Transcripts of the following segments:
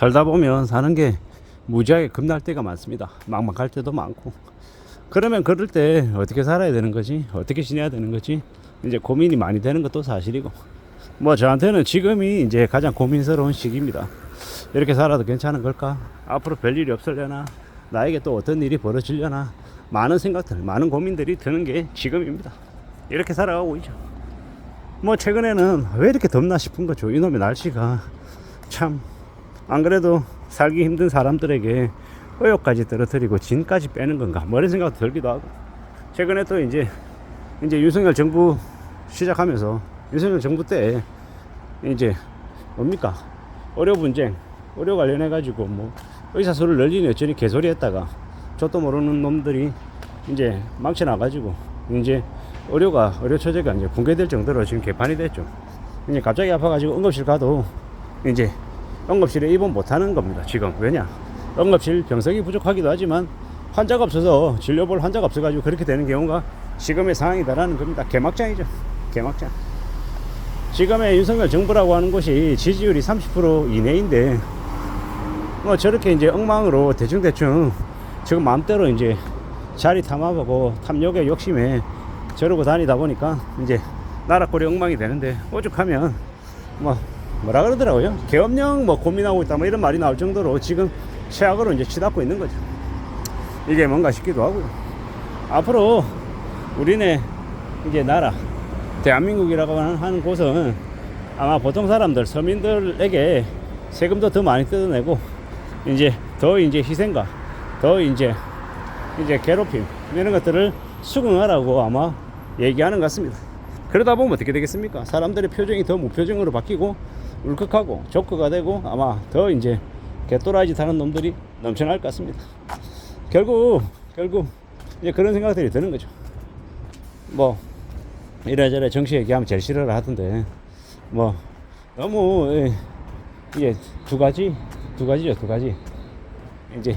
살다 보면 사는 게 무지하게 겁날 때가 많습니다. 막막할 때도 많고. 그러면 그럴 때 어떻게 살아야 되는 거지? 어떻게 지내야 되는 거지? 이제 고민이 많이 되는 것도 사실이고. 뭐 저한테는 지금이 이제 가장 고민스러운 시기입니다. 이렇게 살아도 괜찮은 걸까? 앞으로 별일이 없으려나? 나에게 또 어떤 일이 벌어지려나? 많은 생각들, 많은 고민들이 드는 게 지금입니다. 이렇게 살아가고 있죠. 뭐 최근에는 왜 이렇게 덥나 싶은 거죠. 이놈의 날씨가 참 안 그래도 살기 힘든 사람들에게 의욕까지 떨어뜨리고 진까지 빼는 건가? 뭐 이런 생각도 들기도 하고. 최근에 또 이제 이제 윤석열 정부 시작하면서 윤석열 정부 때 이제 뭡니까? 의료 분쟁 의료 관련해 가지고 뭐 의사소를 널리니 어쩌니 개소리 했다가 저도 모르는 놈들이 이제 망쳐 나가지고 이제 의료가 의료 처제가 이제 붕괴될 정도로 지금 개판이 됐죠. 이제 갑자기 아파가지고 응급실 가도 이제 응급실에 입원 못하는 겁니다. 지금 왜냐? 응급실 병석이 부족하기도 하지만 환자가 없어서 진료 볼 환자가 없어가지고 그렇게 되는 경우가 지금의 상황이다라는 겁니다. 개막장이죠. 개막장. 지금의 윤석열 정부라고 하는 곳이 지지율이 30% 이내인데 뭐 저렇게 이제 엉망으로 대충대충 지금 마음대로 이제 자리 탐하고 탐욕의 욕심에 저러고 다니다 보니까 이제 나라 꼴이 엉망이 되는데 오죽하면 뭐 뭐라 그러더라고요 계엄령 뭐 고민하고 있다 뭐 이런 말이 나올 정도로 지금 최악으로 이제 치닫고 있는 거죠 이게 뭔가 싶기도 하고요 앞으로 우리네 이제 나라 대한민국이라고 하는- 곳은 아마 보통 사람들 서민들에게 세금도 더 많이 뜯어내고 이제 더 이제 희생과 더 이제 이제 괴롭힘 이런 것들을 수긍하라고 아마 얘기하는 것 같습니다. 그러다 보면 어떻게 되겠습니까? 사람들의 표정이 더 무표정으로 바뀌고 울컥하고 조크가 되고 아마 더 이제 개또라지 타는 놈들이 넘쳐날 것 같습니다. 결국 결국 이제 그런 생각들이 드는 거죠. 뭐 이래저래 정치 얘기하면 제일 싫어라 하던데 뭐 너무 예, 이게 두 가지 두 가지죠 두 가지 이제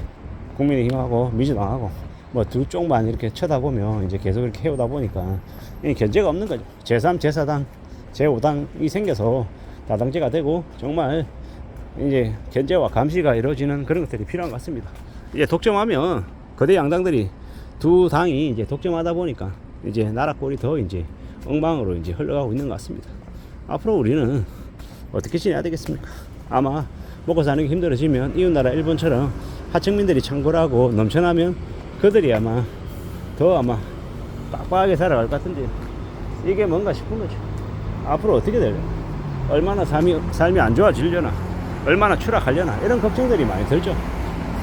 국민의힘하고 민주당하고 뭐 두 쪽만 이렇게 쳐다보면 이제 계속 이렇게 해오다 보니까 이 견제가 없는 거죠 제3 제4당 제5당이 생겨서 다당제가 되고 정말 이제 견제와 감시가 이루어지는 그런 것들이 필요한 것 같습니다 이제 독점하면 거대 양당들이 두 당이 이제 독점하다 보니까 이제 나라 꼴이 더 이제 엉망으로 이제 흘러가고 있는 것 같습니다. 앞으로 우리는 어떻게 지내야 되겠습니까? 아마 먹고 사는 게 힘들어지면 이웃 나라 일본처럼 하층민들이 창궐하고 넘쳐나면 그들이 아마 더 아마 빡빡하게 살아갈 것 같은데 이게 뭔가 싶은 거죠. 앞으로 어떻게 될래? 얼마나 삶이, 삶이 안 좋아지려나? 얼마나 추락하려나? 이런 걱정들이 많이 들죠.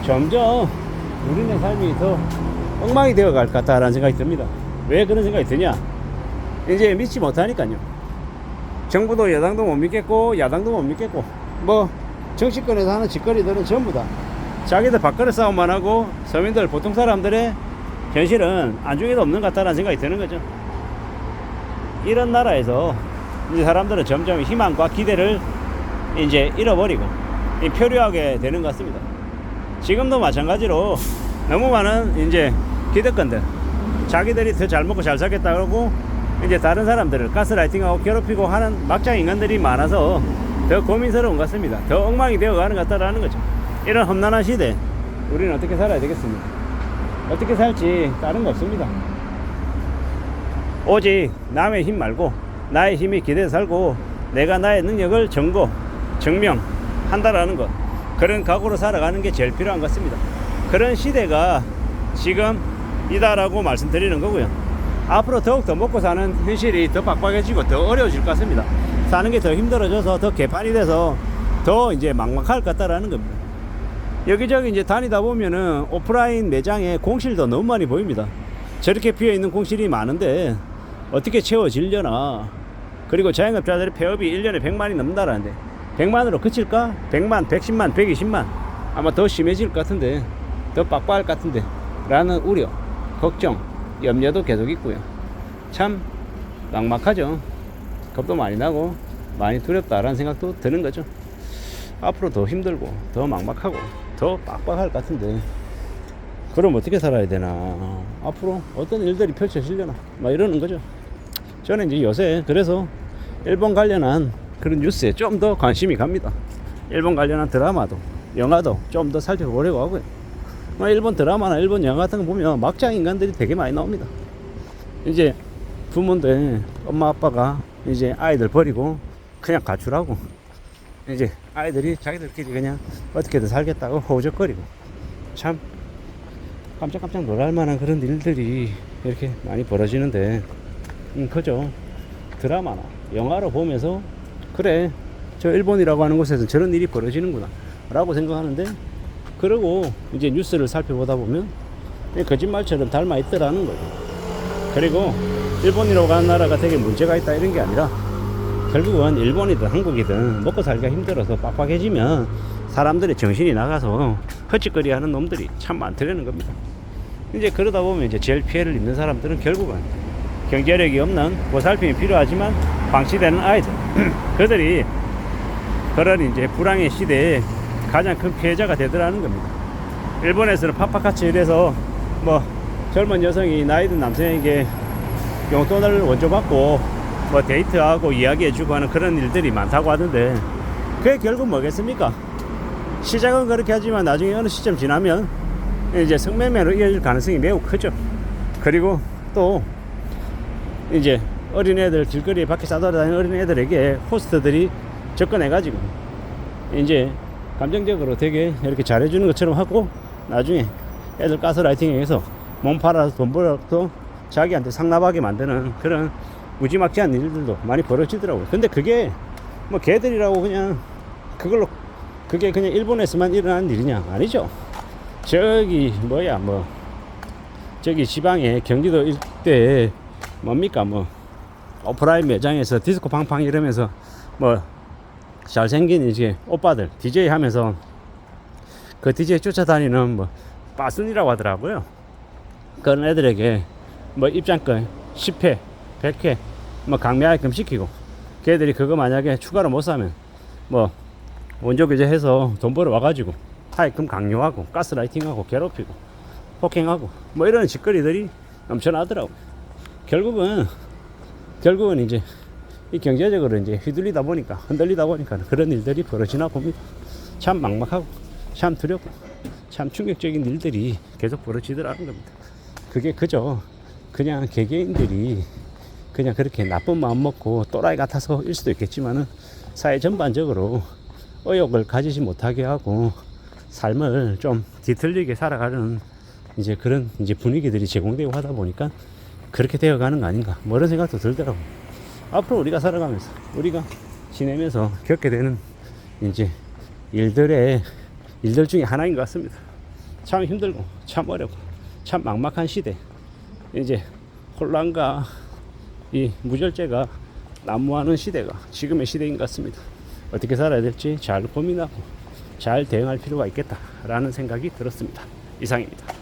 점점 우리네 삶이 더 엉망이 되어 갈 것 같다라는 생각이 듭니다. 왜 그런 생각이 드냐? 이제 믿지 못하니까요. 정부도 여당도 못 믿겠고 야당도 못 믿겠고 뭐 정치권에서 하는 짓거리들은 전부 다 자기들 밥그릇 싸움만 하고 서민들 보통 사람들의 현실은 안중에도 없는 것 같다는 생각이 드는 거죠. 이런 나라에서 이제 사람들은 점점 희망과 기대를 이제 잃어버리고 이 표류하게 되는 것 같습니다. 지금도 마찬가지로 너무 많은 이제 기득권들 자기들이 더 잘 먹고 잘 살겠다 그러고 이제 다른 사람들을 가스라이팅하고 괴롭히고 하는 막장 인간들이 많아서 더 고민스러운 것 같습니다. 더 엉망이 되어 가는 것 같다라는 거죠. 이런 험난한 시대 우리는 어떻게 살아야 되겠습니까? 어떻게 살지 다른 거 없습니다. 오직 남의 힘 말고 나의 힘이 기대해 살고 내가 나의 능력을 증거, 증명한다라는 것. 그런 각오로 살아가는 게 제일 필요한 것 같습니다. 그런 시대가 지금 이다라고 말씀드리는 거고요. 앞으로 더욱 더 먹고 사는 현실이 더 빡빡해지고 더 어려워질 것 같습니다. 사는 게 더 힘들어져서 더 개판이 돼서 더 이제 막막할 것 같다라는 겁니다. 여기저기 이제 다니다 보면은 오프라인 매장에 공실도 너무 많이 보입니다. 저렇게 비어 있는 공실이 많은데 어떻게 채워지려나. 그리고 자영업자들의 폐업이 1년에 100만이 넘는다라는데 100만으로 그칠까? 100만, 110만, 120만 아마 더 심해질 것 같은데 더 빡빡할 것 같은데 라는 우려, 걱정, 염려도 계속 있고요. 참 막막하죠. 겁도 많이 나고 많이 두렵다라는 생각도 드는 거죠. 앞으로 더 힘들고 더 막막하고 더 빡빡할 것 같은데 그럼 어떻게 살아야 되나 앞으로 어떤 일들이 펼쳐지려나 막 이러는 거죠 저는 이제 요새 그래서 일본 관련한 그런 뉴스에 좀 더 관심이 갑니다 일본 관련한 드라마도 영화도 좀 더 살펴보려고 하고요. 뭐 일본 드라마나 일본 영화 같은 거 보면 막장 인간들이 되게 많이 나옵니다. 이제 부모인데 엄마 아빠가 이제 아이들 버리고 그냥 가출하고 이제 아이들이 자기들끼리 그냥 어떻게든 살겠다고 허우적거리고 참 깜짝깜짝 놀랄 만한 그런 일들이 이렇게 많이 벌어지는데 음, 그죠 드라마나 영화를 보면서 그래 저 일본이라고 하는 곳에서 저런 일이 벌어지는구나 라고 생각하는데 그러고 이제 뉴스를 살펴보다 보면 거짓말처럼 닮아 있더라는 거예요 그리고 일본이라고 하는 나라가 되게 문제가 있다 이런 게 아니라 결국은 일본이든 한국이든 먹고 살기가 힘들어서 빡빡해지면 사람들의 정신이 나가서 헛짓거리 하는 놈들이 참 많더라는 겁니다. 이제 그러다 보면 이제 제일 피해를 입는 사람들은 결국은 경제력이 없는 보살핌이 필요하지만 방치되는 아이들. 그들이 그런 이제 불황의 시대에 가장 큰 피해자가 되더라는 겁니다. 일본에서는 파파카치 이래서 뭐 젊은 여성이 나이든 남성에게 용돈을 원조 받고 뭐 데이트하고 이야기해주고 하는 그런 일들이 많다고 하던데 그게 결국 뭐겠습니까? 시작은 그렇게 하지만 나중에 어느 시점 지나면 이제 성매매로 이어질 가능성이 매우 크죠. 그리고 또 이제 어린애들 길거리에 밖에 싸돌아다니는 어린애들에게 호스트들이 접근해가지고 이제 감정적으로 되게 이렇게 잘해주는 것처럼 하고 나중에 애들 가스라이팅해서 몸 팔아서 돈 벌어서 자기한테 상납하게 만드는 그런 무지막지한 일들도 많이 벌어지더라고요. 근데 그게 뭐 걔들이라고 그냥 그걸로 그게 그냥 일본에서만 일어난 일이냐? 아니죠. 저기 뭐야 뭐 저기 지방에 경기도 일대에 뭡니까 뭐 오프라인 매장에서 디스코 팡팡 이러면서 뭐 잘생긴 이제 오빠들 DJ 하면서 그 DJ 쫓아다니는 뭐 빠순이라고 하더라고요. 그런 애들에게 뭐 입장권 10회, 100회 뭐 강매하게끔 시키고 걔들이 그거 만약에 추가로 못 사면 뭐 원조 규제해서 돈 벌어 와가지고 하여금 강요하고 가스라이팅하고 괴롭히고 폭행하고 뭐 이런 짓거리들이 넘쳐나더라고. 결국은 결국은 이제 이 경제적으로 이제 휘둘리다 보니까 흔들리다 보니까 그런 일들이 벌어지나 봅니다. 참 막막하고 참 두렵고 참 충격적인 일들이 계속 벌어지더라는 겁니다. 그게 그저 그냥 개개인들이 그냥 그렇게 나쁜 마음 먹고 또라이 같아서 일 수도 있겠지만은 사회 전반적으로 의욕을 가지지 못하게 하고 삶을 좀 뒤틀리게 살아가는 이제 그런 이제 분위기들이 제공되고 하다 보니까 그렇게 되어가는 거 아닌가 뭐 이런 생각도 들더라고. 앞으로 우리가 살아가면서 우리가 지내면서 겪게 되는 이제 일들의 일들 중에 하나인 것 같습니다. 참 힘들고 참 어렵고 참 막막한 시대. 이제 혼란과 이 무절제가 난무하는 시대가 지금의 시대인 것 같습니다. 어떻게 살아야 될지 잘 고민하고 잘 대응할 필요가 있겠다라는 생각이 들었습니다. 이상입니다.